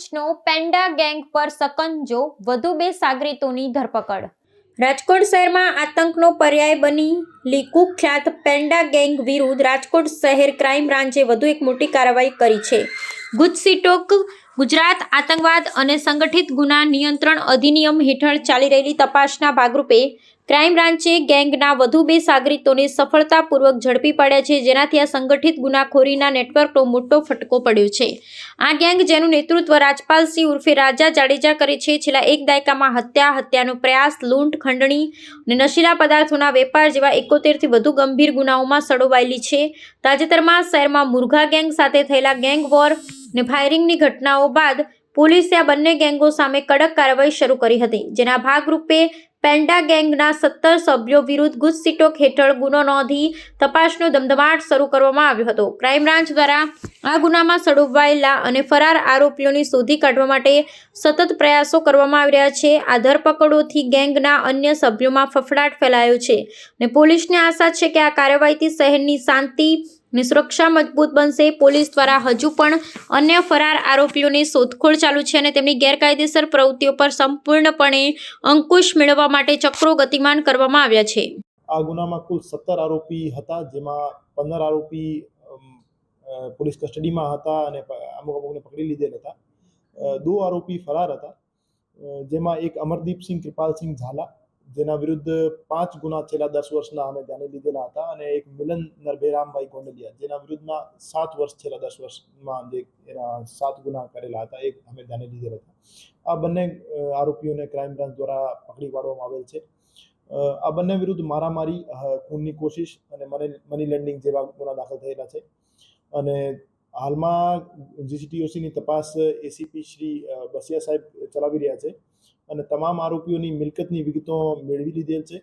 બ્રાન્ચનો પેન્ડા gang પર સકંજો, વધુ બે સાગરીતોની ધરપકડ. રાજકોટ શહેરમાં આતંકનો પર્યાય બની. કુખ્યાત પેન્ડા ગેંગ વિરુદ્ધ રાજકોટ શહેર ક્રાઇમ બ્રાન્ચે વધુ એક મોટી કાર્યવાહી કરી છે. ગુજસીટોક ગુજરાત આતંકવાદ અને સંગઠિત ગુના નિયંત્રણ અધિનિયમ હેઠળ ચાલી રહેલી તપાસના ભાગરૂપે ક્રાઇમ બ્રાન્ચે ગેંગના વધુ બે સાગરીતોને સફળતાપૂર્વક ઝડપી પાડ્યા છે, જેનાથી આ સંગઠિત ગુનાખોરીના નેટવર્કનો મોટો ફટકો પડ્યો છે. આ ગેંગ, જેનું નેતૃત્વ રાજપાલસિંહ ઉર્ફે રાજા જાડેજા કરે છે, છેલ્લા એક દાયકામાં હત્યા, હત્યાનો પ્રયાસ, લૂંટ, ખંડણી અને નશીલા પદાર્થોના વેપાર જેવા એકોતેરથી વધુ ગંભીર ગુનાઓમાં સડોવાયેલી છે. તાજેતરમાં શહેરમાં મુરઘા ગેંગ સાથે થયેલા ગેંગ વોર અને ફાયરિંગની ઘટનાઓ બાદ પોલીસે આ બંને ગેંગો સામે કડક કાર્યવાહી શરૂ કરી હતી, જેના ભાગરૂપે પેન્ડા ગેંગના સત્તર સભ્યો વિરુદ્ધ ગુજસીટોક હેઠળ ગુનો નોંધી તપાસનો ધમધમાટ શરૂ કરવામાં આવ્યો હતો. ક્રાઇમ બ્રાન્ચ દ્વારા આ ગુનામાં સડોવાયેલા અને ફરાર આરોપીઓની શોધી કાઢવા માટે સતત પ્રયાસો કરવામાં આવી રહ્યા છે. આ ધરપકડોથી ગેંગના અન્ય સભ્યોમાં ફફડાટ ફેલાયો છે અને પોલીસને આશા છે કે આ કાર્યવાહીથી શહેરની શાંતિ અને સુરક્ષા મજબૂત બનશે. પોલીસ દ્વારા હજુ પણ અન્ય ફરાર આરોપીઓની શોધખોળ ચાલુ છે અને તેમની ગેરકાયદેસર પ્રવૃત્તિઓ પર સંપૂર્ણપણે અંકુશ મેળવવા માટે ચક્રો ગતિમાન કરવામાં આવ્યા છે. આ ગુનામાં કુલ સત્તર આરોપી હતા, જેમાં પંદર આરોપી પોલીસ કસ્ટડીમાં હતા અને અમુક અમુકને પકડી લીધેલ હતા. દો આરોપી ફરાર હતા. જેમાં એક અમરદીપસિંહ કૃપાલસિંહ ઝાલા, જેના વિરુદ્ધ પાંચ ગુના છેલ્લા દસ વર્ષના અમે ધ્યાને લીધેલા હતા અને એક મિલન નરભેરામભાઈ ગોંડલિયા, જેના વિરુદ્ધના સાત વર્ષ છેલ્લા દસ વર્ષમાં જે એના સાત ગુના કરેલા હતા, એ અમે ધ્યાને લીધેલા હતા. આ બંને આરોપીઓને ક્રાઇમ બ્રાન્ચ દ્વારા પકડી પાડવામાં આવેલ છે. આ બંને વિરુદ્ધ મારામારી ખૂનની કોશિશ અને મની લેન્ડિંગ જેવા ગુના દાખલ થયેલા છે. અને હાલમાં જીસીટીઓસીની તપાસ એસીપી શ્રી બસિયા સાહેબ ચલાવી રહ્યા છે. અને તમામ આરોપીઓની મિલકતની વિગતો મેળવી લીધેલ છે.